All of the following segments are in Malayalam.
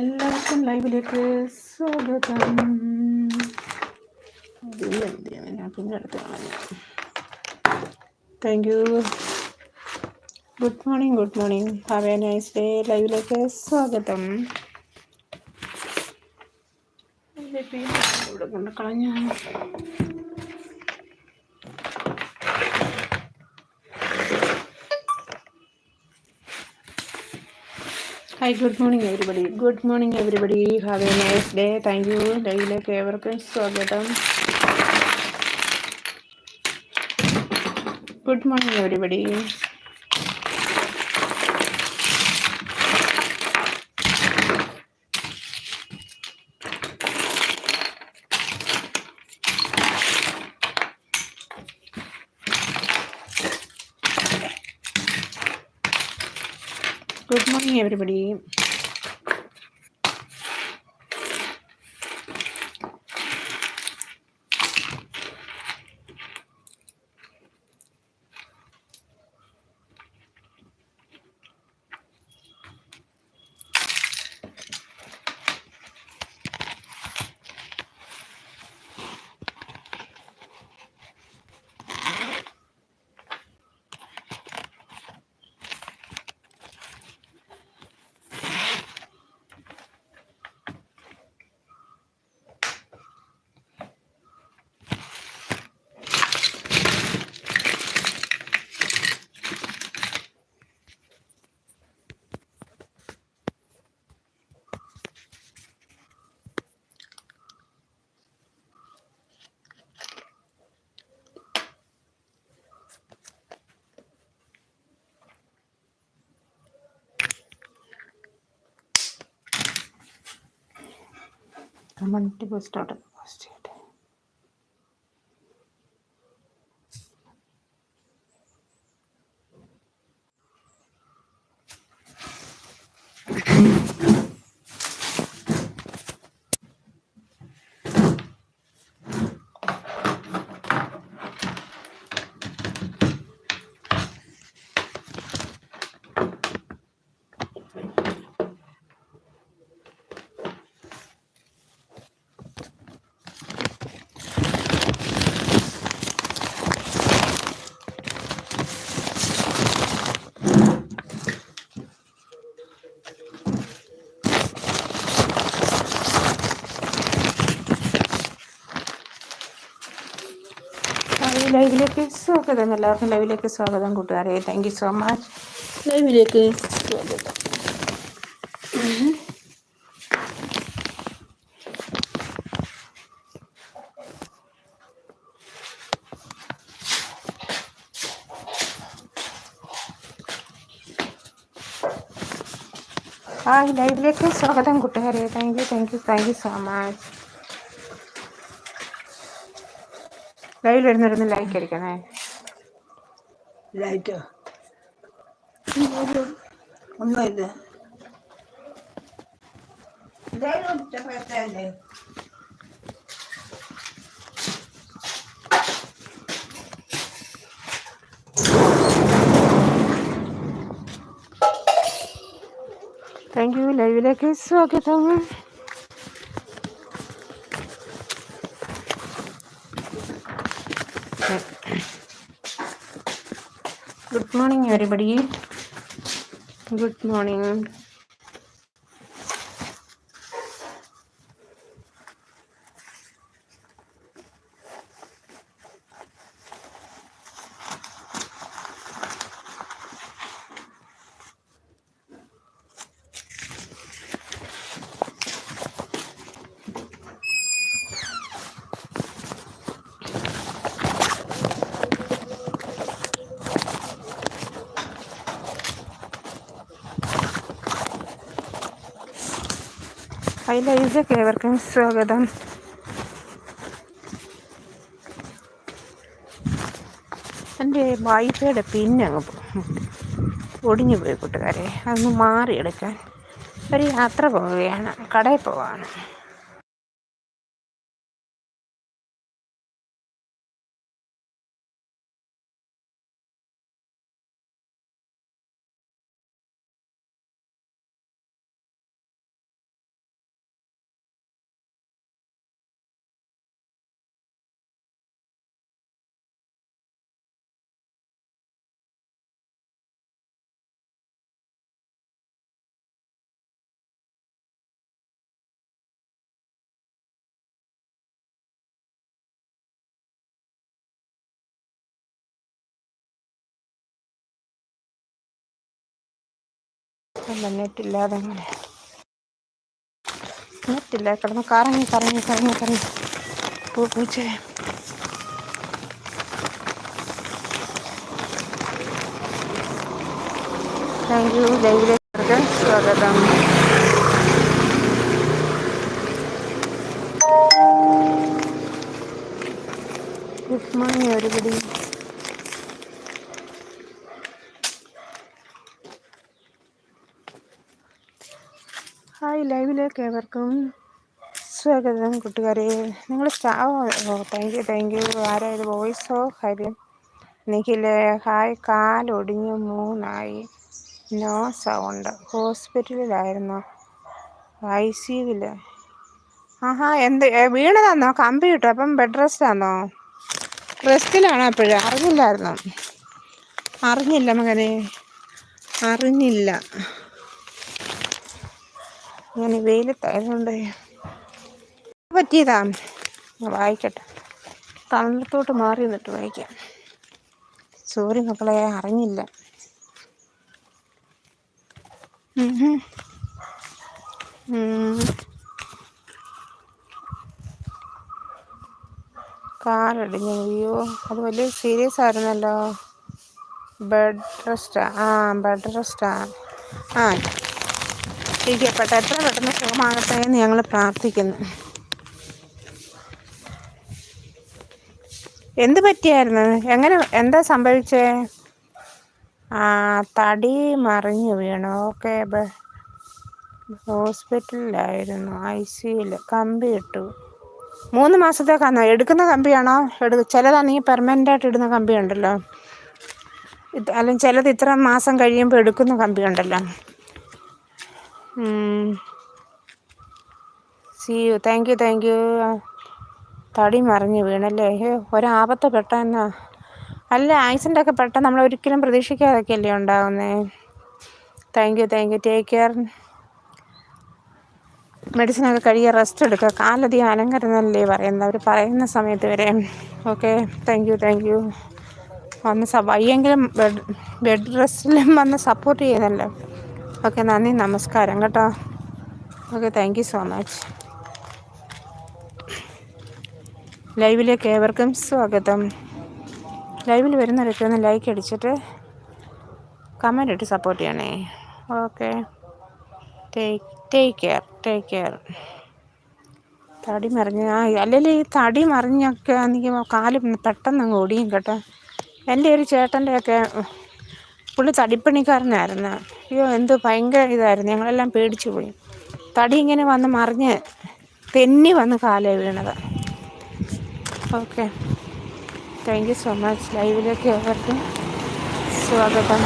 എല്ലാവർക്കും ലൈവിലേക്ക് സ്വാഗതം. ഞാൻ അടുത്ത് thank you good morning good morning have a nice day ലൈവിലേക്ക് സ്വാഗതം. കൊണ്ട് കളഞ്ഞു hi good morning everybody good morning everybody have a nice day thank you ഡേയിലേക്ക് ഏവർക്കും സ്വാഗതം. Good morning everybody everybody. Comment post out ലൈവിലേക്ക് സ്വാഗതം. എല്ലാവർക്കും ലൈവിലേക്ക് സ്വാഗതം കൂട്ടുകാരെ. താങ്ക് യു സോ മച്ച് ലൈവിലേക്ക് സ്വാഗതം ഹായ് ലൈവിലേക്ക് സ്വാഗതം കൂട്ടുകാരെ. Thank you thank you thank you so much ലൈവിൽ വരുന്നവരൊന്ന് ലൈക്ക് അടിക്കണേ ലൈറ്റോ ഒന്നുമില്ല താങ്ക് യു ലൈവിലേക്ക് സ്വാഗതം morning, everybody. Good morning. Hi ലൈസൊക്കെ ഏവർക്കും സ്വാഗതം എന്റെ വൈഫൈയുടെ പിന്നെ അങ്ങ് ഒടിഞ്ഞു പോയി കൂട്ടുകാരെ. അതൊന്ന് മാറിയെടുക്കാൻ ഒരു യാത്ര പോവുകയാണ്. കടയിൽ പോവാണ്. അല്ല നെറ്റില്ലാതെ അങ്ങനെ നെറ്റില്ല കിടന്ന് കറങ്ങി കറങ്ങി കറങ്ങി കറങ്ങി. പൂ പൂച്ചേ. താങ്ക് യു ലൈവിലേക്ക് സ്വാഗതം. ഗുഡ് മോർണിംഗ് എവരിബഡി ഏവർക്കും സ്വാഗതം കൂട്ടുകാരെ. നിങ്ങൾ സ്റ്റാവോ താങ്ക് യു താങ്ക് യു ആരായത്? വോയിസോ ഹരി എനിക്കില്ലേ ഹായ്. കാലൊടിഞ്ഞു മൂന്നായി. നോ സൗണ്ട് ഹോസ്പിറ്റലിലായിരുന്നു? ഐ സി യുവിൽ ആഹാ എന്ത് വീണതാന്നോ? കമ്പി കിട്ടും അപ്പം ബെഡ് റെസ്റ്റ് ആന്നോ? റെസ്റ്റിലാണ് അപ്പോഴും? അറിഞ്ഞില്ലായിരുന്നു? അറിഞ്ഞില്ല മകനെ. അറിഞ്ഞില്ല. ഞാൻ വെയിലത്തായതുകൊണ്ട് പറ്റിയതാ വായിക്കട്ടെ. തണലത്തോട്ട് മാറി നിന്നിട്ട് വായിക്കാം. സോറി മക്കളെ അറിഞ്ഞില്ല. കാലടിഞ്ഞു. അയ്യോ അത് വലിയ സീരിയസ് ആയിരുന്നല്ലോ. ബെഡ് റെസ്റ്റാ ആ ബെഡ് റെസ്റ്റാ ആ ഇരിക്കപ്പെട്ടെ എത്ര പെട്ടെന്ന് സുഖമാകട്ടെ എന്ന് ഞങ്ങൾ പ്രാർത്ഥിക്കുന്നു. എന്ത് പറ്റിയായിരുന്നു? എങ്ങനെ എന്താ സംഭവിച്ചേ? ആ തടി മറിഞ്ഞു വീണു. ഓക്കെ ഹോസ്പിറ്റലിലായിരുന്നു. ഐ സിയിൽ കമ്പി ഇട്ടു. മൂന്ന് മാസത്തേക്കാണോ എടുക്കുന്ന കമ്പിയാണോ? എടു ചിലതാണെങ്കിൽ പെർമനന്റ് ആയിട്ട് ഇടുന്ന കമ്പിയുണ്ടല്ലോ. അല്ലെങ്കിൽ ചിലത് ഇത്ര മാസം കഴിയുമ്പോൾ എടുക്കുന്ന കമ്പി ഉണ്ടല്ലോ see you thank you thank you തടി മറിഞ്ഞ് വീണല്ലേ? അയ്യോ ഒരാപത്ത് പെട്ടെന്നാ. അല്ല ആക്സിഡന്റ് ഒക്കെ പെട്ടെന്ന് നമ്മൾ ഒരിക്കലും പ്രതീക്ഷിക്കാതൊക്കെ അല്ലേ ഉണ്ടാകുന്നേ thank you thank you take care മെഡിസിനൊക്കെ കഴിയുക റെസ്റ്റ് എടുക്കുക കാലധികം അലങ്കരുന്നല്ലേ പറയുന്നത്. അവർ പറയുന്ന സമയത്ത് വരെ. Okay thank you thank you വന്ന് സ വയ്യെങ്കിലും ബെഡ് ബെഡ് റെസ്റ്റിലും വന്ന് സപ്പോർട്ട് ചെയ്യുന്നല്ലോ. ഓക്കെ നന്ദി. നമസ്കാരം കേട്ടോ. ഓക്കെ താങ്ക് സോ മച്ച് ലൈവിലേക്ക് ഏവർക്കും സ്വാഗതം. ലൈവിൽ വരുന്നവരൊക്കെ ഒന്ന് ലൈക്ക് അടിച്ചിട്ട് കമന്റ് ഇട്ട് സപ്പോർട്ട് ചെയ്യണേ. Okay. Take take care take care തടി മറിഞ്ഞ് ആ അല്ലെങ്കിൽ ഈ തടി മറിഞ്ഞൊക്കെ എനിക്ക് കാൽ പെട്ടെന്ന് ഒടിയും കേട്ടോ. എന്റെ ഒരു ചേട്ടന്റെയൊക്കെ പുള്ളി തടിപ്പണിക്കാരനായിരുന്നു. അയ്യോ എന്ത് ഭയങ്കര ഇതായിരുന്നു. ഞങ്ങളെല്ലാം പേടിച്ചു പോയി. തടി ഇങ്ങനെ വന്ന് മറിഞ്ഞ് തെന്നി വന്ന് കാലേ വീണത്. Okay. Thank you so much ലൈവിലേക്ക് ഏവർക്കും സ്വാഗതം.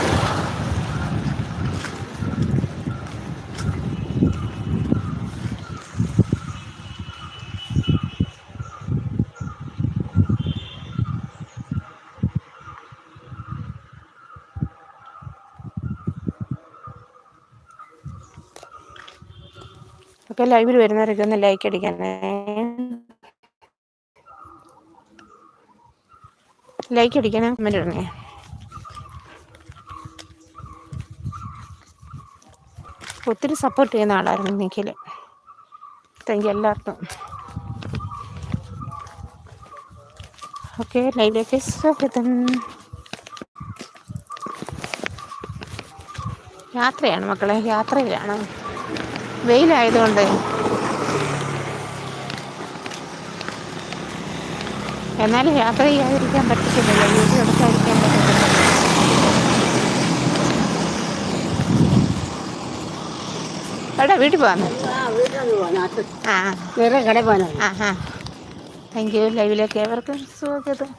ഒക്കെ ലൈവിൽ വരുന്നവരൊക്കെ ഒന്ന് ലൈക്ക് അടിക്കണേ. ലൈക്ക് അടിക്കണേ കമന്റ് ഇടണേ. ഒത്തിരി സപ്പോർട്ട് ചെയ്യുന്ന ആളായിരുന്നു നിഖിൽ താങ്ക് യു എല്ലാവർക്കും. ഓക്കെ ലൈവിലേക്ക് സ്വാഗതം. യാത്രയാണ് മക്കളെ യാത്രയിലാണ്. വെയിലായതുകൊണ്ട്. എന്നാലും യാത്ര ചെയ്യാതിരിക്കാൻ പറ്റത്തില്ലല്ലോ. വീട്ടിൽ എടുക്കാതിരിക്കാൻ പറ്റത്തില്ല. എടാ വീട്ടിൽ പോകാന്ന് ആ വേറെ കടയിൽ പോകാനാ ആ ആ. താങ്ക് യു ലൈവിലേക്ക് ഏവർക്കും സ്വാഗതം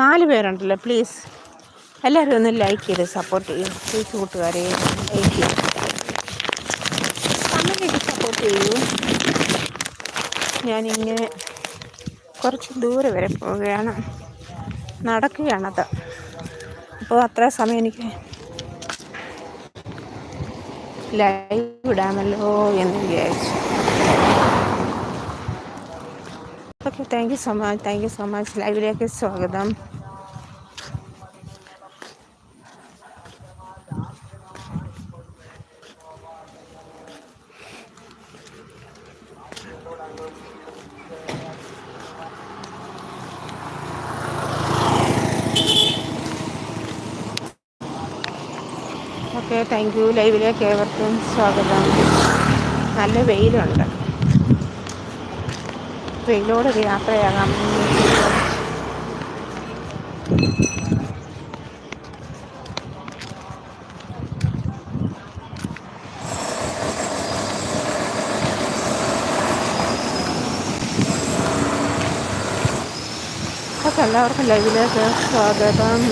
നാല് പേരുണ്ടല്ലോ പ്ലീസ് എല്ലാവരും ഒന്ന് ലൈക്ക് ചെയ്ത് സപ്പോർട്ട് ചെയ്യും. പ്ലീസ് കൂട്ടുകാരെ ലൈക്ക് ചെയ്യും. കമന്റ് സപ്പോർട്ട് ചെയ്യൂ. ഞാനിങ്ങനെ കുറച്ച് ദൂരെ വരെ പോവുകയാണ് നടക്കുകയാണത് അപ്പോൾ അത്ര സമയം എനിക്ക് ലൈവ് ഇടാമല്ലോ എന്ന് വിചാരിച്ചു. Okay thank you so much thank you so much ലൈവിലേക്ക് സ്വാഗതം ഓക്കെ താങ്ക് യു ലൈവിലേക്ക് ഏവർക്കും സ്വാഗതം നല്ല വെയിലുണ്ട്. വെയിലോട് യാത്രയാകാം. ഓക്കെ എല്ലാവർക്കും ലൈവിലേക്ക് സ്വാഗതം.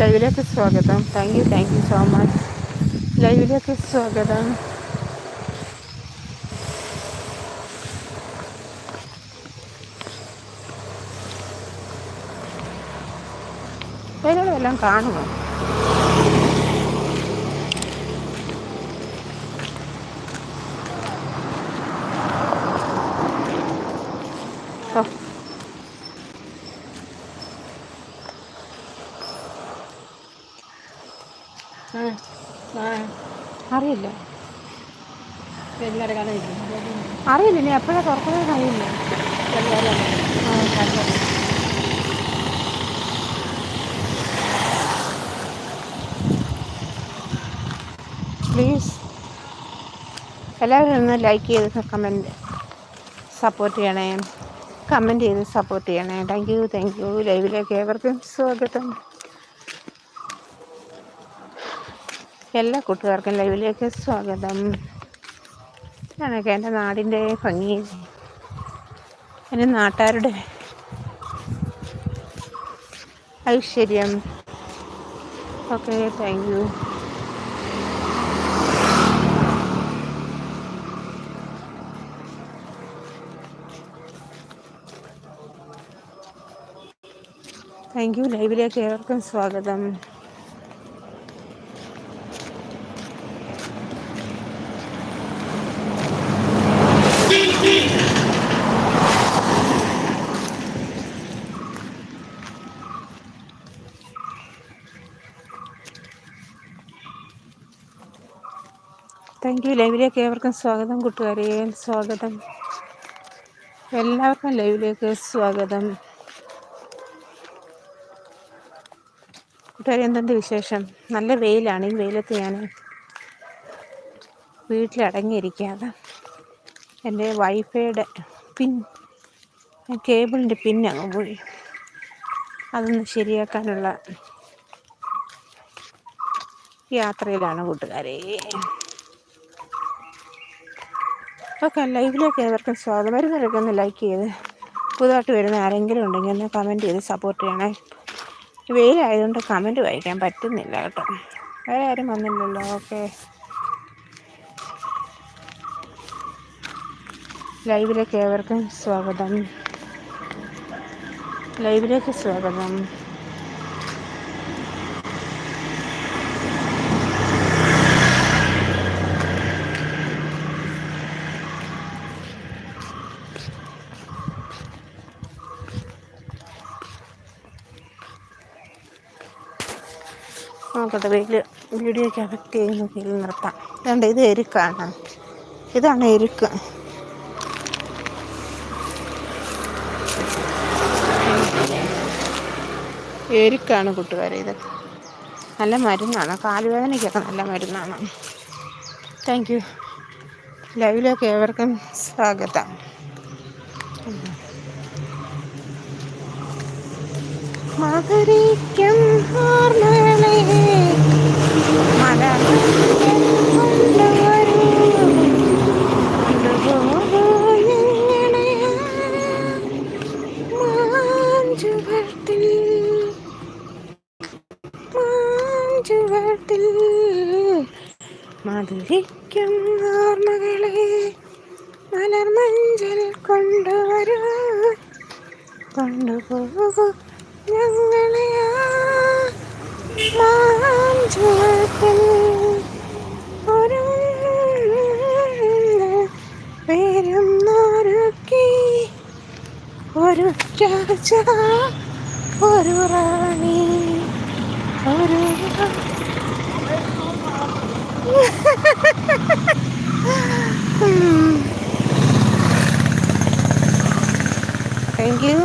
ലൈവിലേക്ക് സ്വാഗതം. Thank you thank you so much ലൈവിലേക്ക് സ്വാഗതം. എല്ലാം കാണുമോ? അറിയില്ല. അറിയില്ല ഇനി എപ്പോഴാണ് തുറക്കുന്നത് അറിയില്ല. പ്ലീസ് എല്ലാവരും ഒന്ന് ലൈക്ക് ചെയ്ത് കമന്റ് സപ്പോർട്ട് ചെയ്യണേ. കമന്റ് ചെയ്ത് സപ്പോർട്ട് ചെയ്യണേ. താങ്ക് യു താങ്ക് യു ലൈവിലേക്ക് ഏവർക്കും സ്വാഗതം. എല്ലാ കൂട്ടുകാർക്കും ലൈവിലേക്ക് സ്വാഗതം. ഞാനൊക്കെ എന്റെ നാടിന്റെ ഭംഗി. എന്റെ നാട്ടുകാരുടെ ഐശ്വര്യം. Okay thank you thank you ലൈവിലേക്ക് ഏവർക്കും സ്വാഗതം. യു ലൈവിലേക്ക് ഏവർക്കും സ്വാഗതം കൂട്ടുകാരെ. സ്വാഗതം. എല്ലാവർക്കും ലൈവിലേക്ക് സ്വാഗതം. കൂട്ടുകാരെ എന്തെന്ത് വിശേഷം? നല്ല വെയിലാണ്. ഈ വെയിലത്ത് ഞാൻ വീട്ടിലടങ്ങിയിരിക്കാതെ എന്റെ വൈഫൈയുടെ പിൻ കേബിളിന്റെ പിൻ അങ്ങ് പോയി. അതൊന്ന് ശരിയാക്കാനുള്ള യാത്രയിലാണ് കൂട്ടുകാരെ. ഓക്കെ ലൈവിലേക്ക് ഏവർക്കും സ്വാഗതം. വരുന്നവരൊക്കെ ഒന്ന് ലൈക്ക് ചെയ്ത് പുതുതായിട്ട് വരുന്ന ആരെങ്കിലും ഉണ്ടെങ്കിൽ ഒന്ന് കമന്റ് ചെയ്ത് സപ്പോർട്ട് ചെയ്യണേ. വെയിലായതുകൊണ്ട് കമന്റ് വായിക്കാൻ പറ്റുന്നില്ല കേട്ടോ. വേറെ ആരും വന്നില്ലല്ലോ ഓക്കെ ലൈവിലേക്ക് ഏവർക്കും സ്വാഗതം. ലൈവിലേക്ക് സ്വാഗതം. നോക്കട്ടെ വെയിൽ വീഡിയോയ്ക്ക് അഫക്റ്റ് ചെയ്യുന്ന വെയിൽ നിർത്താം അതുകൊണ്ട് ഇത് എരുക്കാണ്. ഇതാണ് എരുക്ക്. എരുക്കാണ് കൂട്ടുകാരെ ഇത്. നല്ല മരുന്നാണ്. കാലുവേദനയ്ക്കൊക്കെ നല്ല മരുന്നാണ്. താങ്ക് യു ലൈവിലേക്ക് ഏവർക്കും സ്വാഗതം. മധുരിക്കും ഓർമ്മകളെ മലർന്നു താങ്ക് യു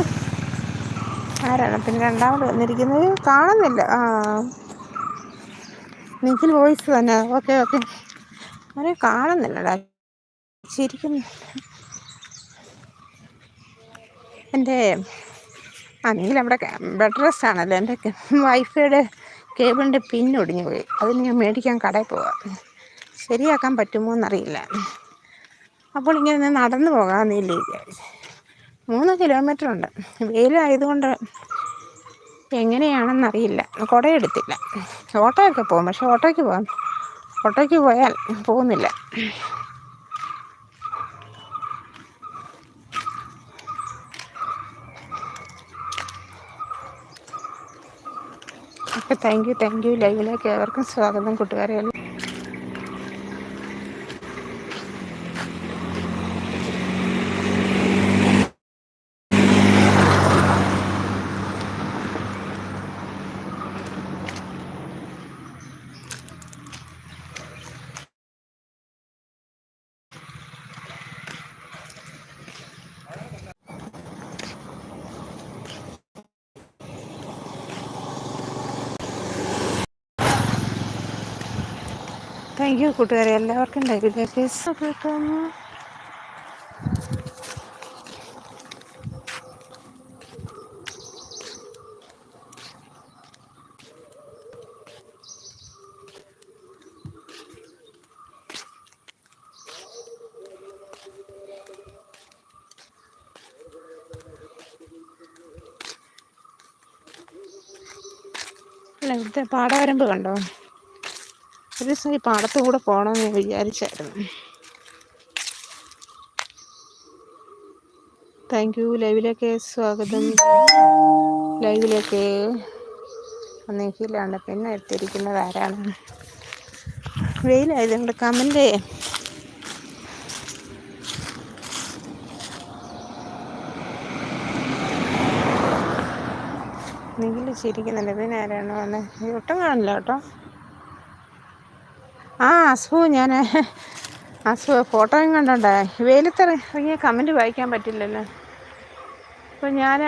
ആരാണ് പിന്നെ രണ്ടാമത് വന്നിരിക്കുന്നത്? കാണുന്നില്ല. ആ. നിഖിൽ വോയിസ് തന്നെ. Okay okay. അവരെ കാണുന്നില്ലടാ. ശരിക്കും എന്റെ ആ നിങ്ങൾ നമ്മുടെ ബെഡ് റെസ്റ്റ് ആണല്ലോ? എന്റെ വൈഫൈയുടെ കേബിളിന്റെ പിൻ ഒടിഞ്ഞു പോയി. അതിന് ഞാൻ മേടിക്കാൻ കടയിൽ പോവാം. ശരിയാക്കാൻ പറ്റുമോ എന്നറിയില്ല. അപ്പോൾ ഇങ്ങനെ നടന്നു പോകാമെന്നില്ല വിചാരിച്ചു. മൂന്ന് കിലോമീറ്റർ ഉണ്ട്. വെയിലായതുകൊണ്ട് എങ്ങനെയാണെന്നറിയില്ല. കുടയെടുത്തില്ല. ഓട്ടോയൊക്കെ പോകും. പക്ഷെ ഓട്ടോയ്ക്ക് പോകാം. ഓട്ടോയ്ക്ക് പോയാൽ പോകുന്നില്ല. Okay thank you thank you ലൈവിലേക്ക് ഏവർക്കും സ്വാഗതം കൂട്ടുകാരെ. താങ്ക് യു കൂട്ടുകാരെ എല്ലാവർക്കും സ്വാഗതം അല്ല ഇവിടുത്തെ പാടവരമ്പ് കണ്ടോ? ഒരു ദിവസം ഈ പാടത്തു കൂടെ പോകണമെന്ന് ഞാൻ വിചാരിച്ചായിരുന്നു. താങ്ക് യു ലൈവിലേക്ക് സ്വാഗതം. ലൈവിലേക്ക് നിഖിലാണ് പിന്നെ എത്തിയിരിക്കുന്നത് ആരാണ്? വെയിലായതുകൊണ്ട് കമന്റ്. നിഖിൽ ചിരിക്കുന്നുണ്ട്. പിന്നെ ആരാണ് വന്നത് ഒട്ടും കാണില്ല കേട്ടോ. ആ അസു ഞാൻ അസു ഫോട്ടോയും കണ്ടോണ്ടേ? വെയിലത്തിറങ്ങിയ കമന്റ് വായിക്കാൻ പറ്റില്ലല്ലോ. അപ്പോൾ ഞാൻ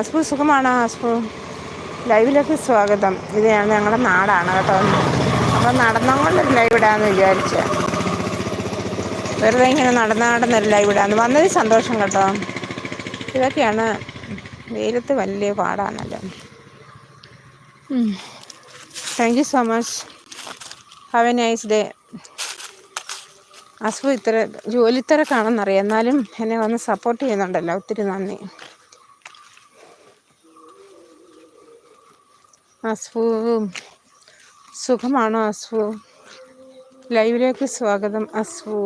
അസ്പു സുഖമാണോ അസ്പു ലൈവിലേക്ക് സ്വാഗതം. ഇത് ഞങ്ങളുടെ നാടാണ് കേട്ടോ. അപ്പം നടന്നുകൊണ്ട് ലൈവ് ഇടാമെന്ന് വിചാരിച്ചത് വെറുതെ ഇങ്ങനെ നടന്ന നടന്നല്ല ഇവിടെ വന്നതിൽ സന്തോഷം കേട്ടോ. ഇതൊക്കെയാണ് വെയിലത്ത് വലിയ പാടാണല്ലോ. Thank you so much have a nice day അസു ഇത്ര ജോലിത്തിരക്കാണെന്നറിയാം. എന്നാലും എന്നെ വന്ന് സപ്പോർട്ട് ചെയ്യുന്നുണ്ടല്ലോ. ഒത്തിരി നന്ദി. അസു സുഖമാണോ അസ്ഫു ലൈവിലേക്ക് സ്വാഗതം അസ്വു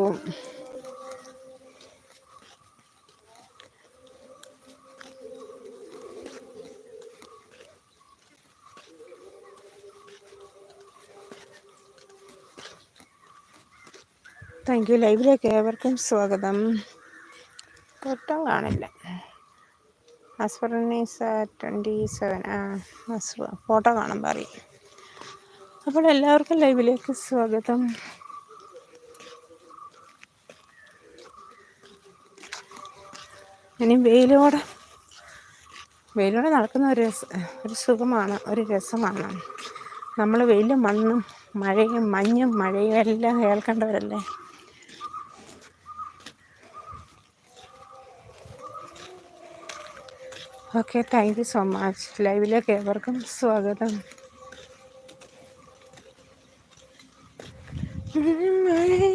താങ്ക് യു ലൈവിലേക്ക് ഏവർക്കും സ്വാഗതം. ഒട്ടും കാണില്ല അസ്ഫറിനീസ് ട്വന്റി സെവൻ ആ ഫോട്ടോ കാണാൻ പറയും അപ്പോൾ എല്ലാവർക്കും ലൈവിലേക്ക് സ്വാഗതം. ഇനി വെയിലോടെ വെയിലോടെ നടക്കുന്ന ഒരു രസ ഒരു സുഖമാണ് ഒരു രസമാണ്. നമ്മൾ വെയിലും മണ്ണും മഴയും മഞ്ഞും മഴയും എല്ലാം കേൾക്കേണ്ടവരല്ലേ? Okay thank you so much. ലൈവിലേക്ക് ഏവർക്കും സ്വാഗതം. മഴയും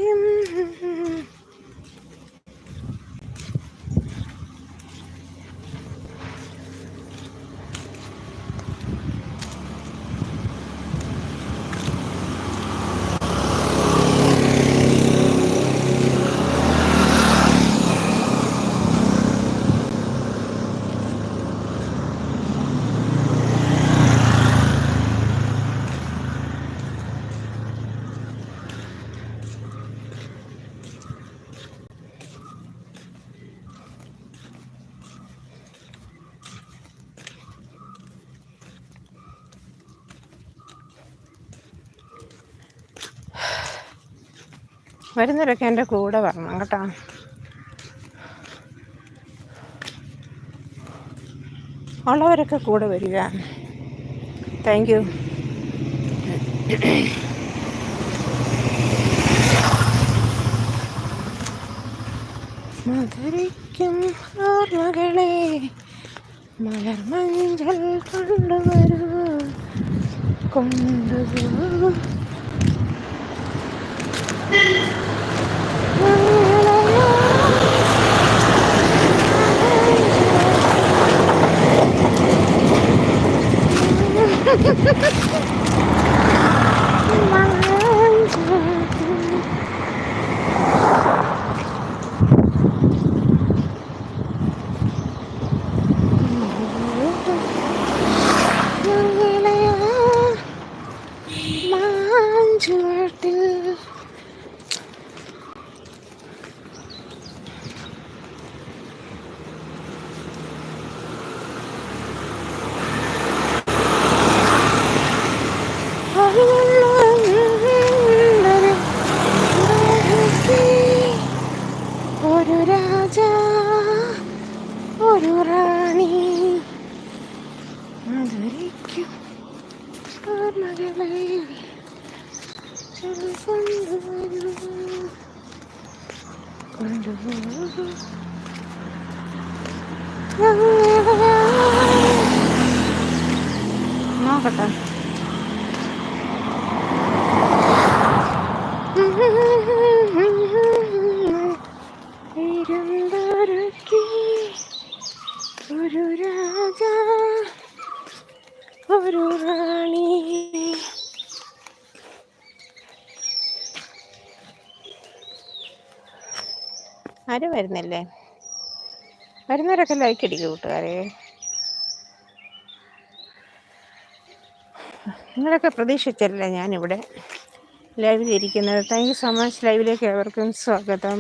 വരുന്നവരൊക്കെ എന്റെ കൂടെ വരണം കേട്ടോ. ഉള്ളവരൊക്കെ കൂടെ വരിക. താങ്ക് യു മധുരിക്കും ഓർമ്മകളെ മലർമഞ്ചൽ കൊണ്ടുവരൂ. കൊണ്ടുപോകും ആരും വരുന്നില്ലേ? വരുന്നവരൊക്കെ ലൈക്ക് അടിക്കും കൂട്ടുകാരെ. നിങ്ങളൊക്കെ പ്രതീക്ഷിച്ചല്ലേ ഞാനിവിടെ ലൈവിലിരിക്കുന്നത് താങ്ക് യു സോ മച്ച് ലൈവിലേക്ക് ഏവർക്കും സ്വാഗതം.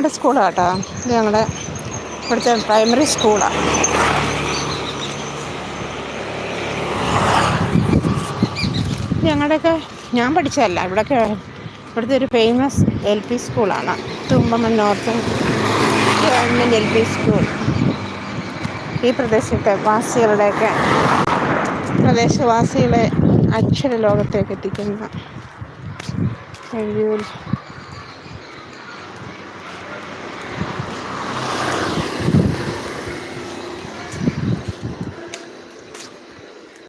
ഞങ്ങളുടെ സ്കൂളാണ് കേട്ടോ. ഇത് ഞങ്ങളുടെ ഇവിടുത്തെ പ്രൈമറി സ്കൂളാണ് ഞങ്ങളുടെയൊക്കെ ഞാൻ പഠിച്ചതല്ല ഇവിടെയൊക്കെ ഇവിടുത്തെ ഒരു ഫേമസ് എൽ പി സ്കൂളാണ് Thumpaman north government L P school ഈ പ്രദേശത്തെ വാസികളുടെയൊക്കെ പ്രദേശവാസികളെ അക്ഷര ലോകത്തേക്ക് എത്തിക്കുന്ന